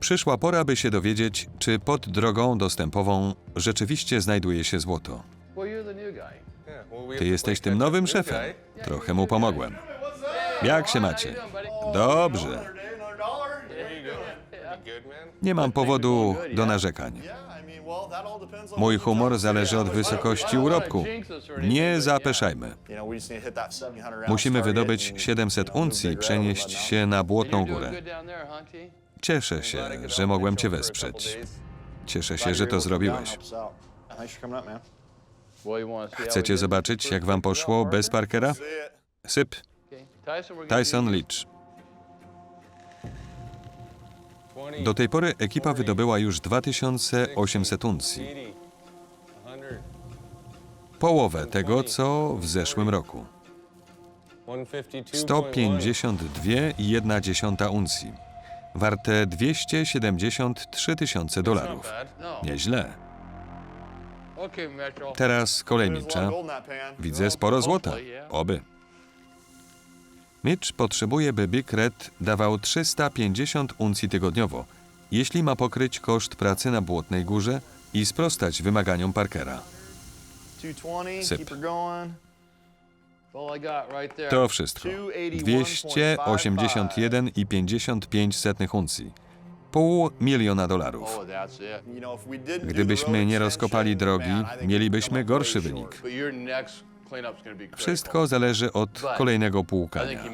Przyszła pora, by się dowiedzieć, czy pod drogą dostępową rzeczywiście znajduje się złoto. Ty jesteś tym nowym szefem. Trochę mu pomogłem. Jak się macie? Dobrze. Nie mam powodu do narzekań. Mój humor zależy od wysokości urobku. Nie zapeszajmy. Musimy wydobyć 700 uncji i przenieść się na Błotną Górę. Cieszę się, że mogłem Cię wesprzeć. Cieszę się, że to zrobiłeś. Chcecie zobaczyć, jak Wam poszło bez Parkera? Syp. Tyson Leach. Do tej pory ekipa wydobyła już 2800 uncji. 100, Połowę tego, co w zeszłym roku. 152,1 uncji. Warte 273 tysiące dolarów. Nieźle. Teraz kolejnicza. Widzę sporo złota. Oby. Mitch potrzebuje, by Big Red dawał 350 uncji tygodniowo, jeśli ma pokryć koszt pracy na Błotnej Górze i sprostać wymaganiom Parkera. Syp. To wszystko. 281,55 uncji. Pół miliona dolarów. Gdybyśmy nie rozkopali drogi, mielibyśmy gorszy wynik. Wszystko zależy od kolejnego płukania.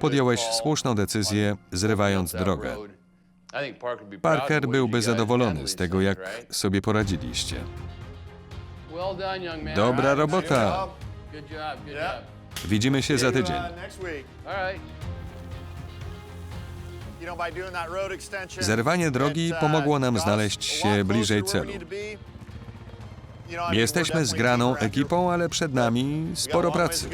Podjąłeś słuszną decyzję, zrywając drogę. Parker byłby zadowolony z tego, jak sobie poradziliście. Dobra robota. Widzimy się za tydzień. Zerwanie drogi pomogło nam znaleźć się bliżej celu. Jesteśmy zgraną ekipą, ale przed nami sporo pracy.